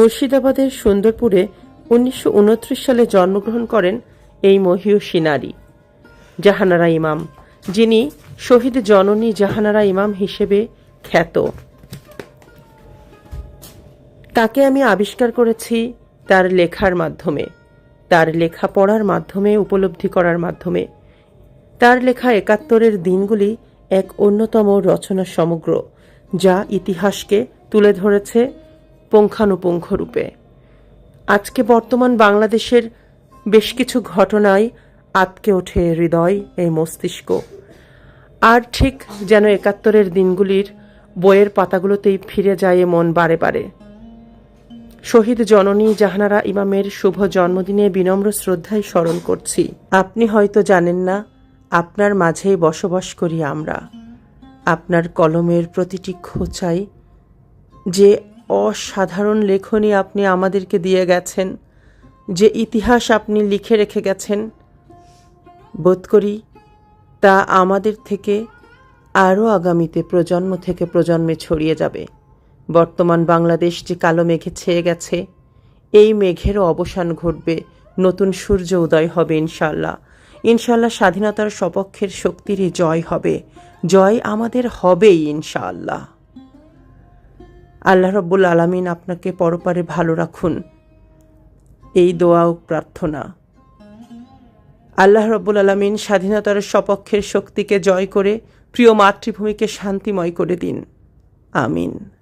মুর্শিদাবাদের সুন্দরপুরে উনিশশো উনত্রিশ সালে জন্মগ্রহণ করেন এই মহিয়সী নারী। জাহানারা ইমাম, যিনি শহীদ জননী জাহানারা ইমাম হিসেবে খ্যাত। তাকে আমি আবিষ্কার করেছি তার লেখার মাধ্যমে, তার লেখা পড়ার মাধ্যমে, উপলব্ধি করার মাধ্যমে। তার লেখা একাত্তরের দিনগুলি এক অন্যতম রচনা সমগ্র, যা ইতিহাসকে তুলে ধরেছে পুঙ্খানুপুঙ্খ রূপে। আজকে বর্তমান বাংলাদেশের বেশ কিছু ঘটনায় আতকে ওঠে হৃদয়, এই মস্তিষ্ক। আর ঠিক যেন একাত্তরের দিনগুলির বইয়ের পাতাগুলোতেই ফিরে যায় মন বারে বারে। শহীদ জননী জাহানারা ইমামের শুভ জন্মদিনে বিনম্র শ্রদ্ধায় স্মরণ করছি। আপনি হয়তো জানেন না, আপনার মাঝেই বসবাস করি আমরা। আপনার কলমের প্রতিটি খোঁচাই যে অসাধারণ লেখনী আপনি আমাদেরকে দিয়ে গেছেন, যে ইতিহাস আপনি লিখে রেখে গেছেন। বোধ করি তা আমাদের থেকে আরও আগামীতে প্রজন্ম থেকে প্রজন্মে ছড়িয়ে যাবে। বর্তমান বাংলাদেশ যে কালো মেঘে ছেয়ে গেছে, এই মেঘেরও অবসান ঘটবে। নতুন সূর্য উদয় হবে ইনশাল্লাহ। ইনশাল্লাহ স্বাধীনতার সপক্ষের শক্তিরই জয় হবে। জয় আমাদের হবেই ইনশাআল্লাহ আল্লাহ রব্বুল আলামিন আপনাকে পরপারে ভালো রাখুন। এই দোয়া ও প্রার্থনা। আল্লাহ রব্বুল আলমিন স্বাধীনতার সপক্ষের শক্তিকে জয় করে প্রিয় মাতৃভূমিকে শান্তিময় করে দিন। আমিন।